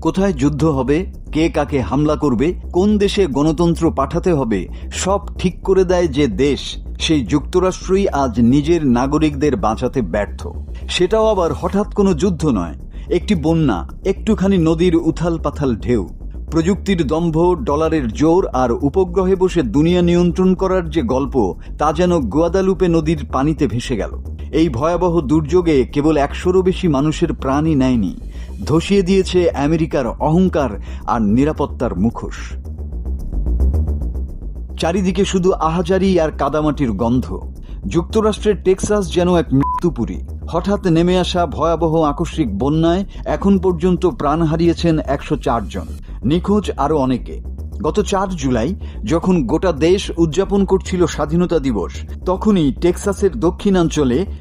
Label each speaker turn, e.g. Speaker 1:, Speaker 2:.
Speaker 1: কোথায় যুদ্ধ হবে, কে কাকে হামলা করবে, কোন দেশে গণতন্ত্র পাঠাতে হবে, সব ঠিক করে দেয় যে দেশ, সেই যুক্তরাষ্ট্রই আজ নিজের নাগরিকদের বাঁচাতে ব্যর্থ। সেটাও আবার হঠাৎ কোনো যুদ্ধ নয়, একটি বন্যা, একটুখানি নদীর উথাল পাথাল ঢেউ। প্রযুক্তির দম্ভ, ডলারের জোর আর উপগ্রহে বসে দুনিয়া নিয়ন্ত্রণ করার যে গল্প, তা যেন গোয়াদালুপে নদীর পানিতে ভেসে গেল। এই ভয়াবহ দুর্যোগে কেবল একশোরও বেশি মানুষের প্রাণই নেয়নি। ধসিয়ে দিয়েছে আমেরিকার অহংকার আর নিরাপত্তার মুখোশ। চারিদিকে শুধু আহাজারি আর কাদামাটির গন্ধ। যুক্তরাষ্ট্রের টেক্সাস যেন এক মৃত্যুপুরী। হঠাৎ নেমে আসা ভয়াবহ আকস্মিক বন্যায় এখন পর্যন্ত প্রাণ হারিয়েছেন একশো জন। নিখোঁজ আরও অনেকে। গত চার জুলাই, যখন গোটা দেশ উদযাপন করছিল স্বাধীনতা দিবস, তখনই টেক্সাসের দক্ষিণাঞ্চলে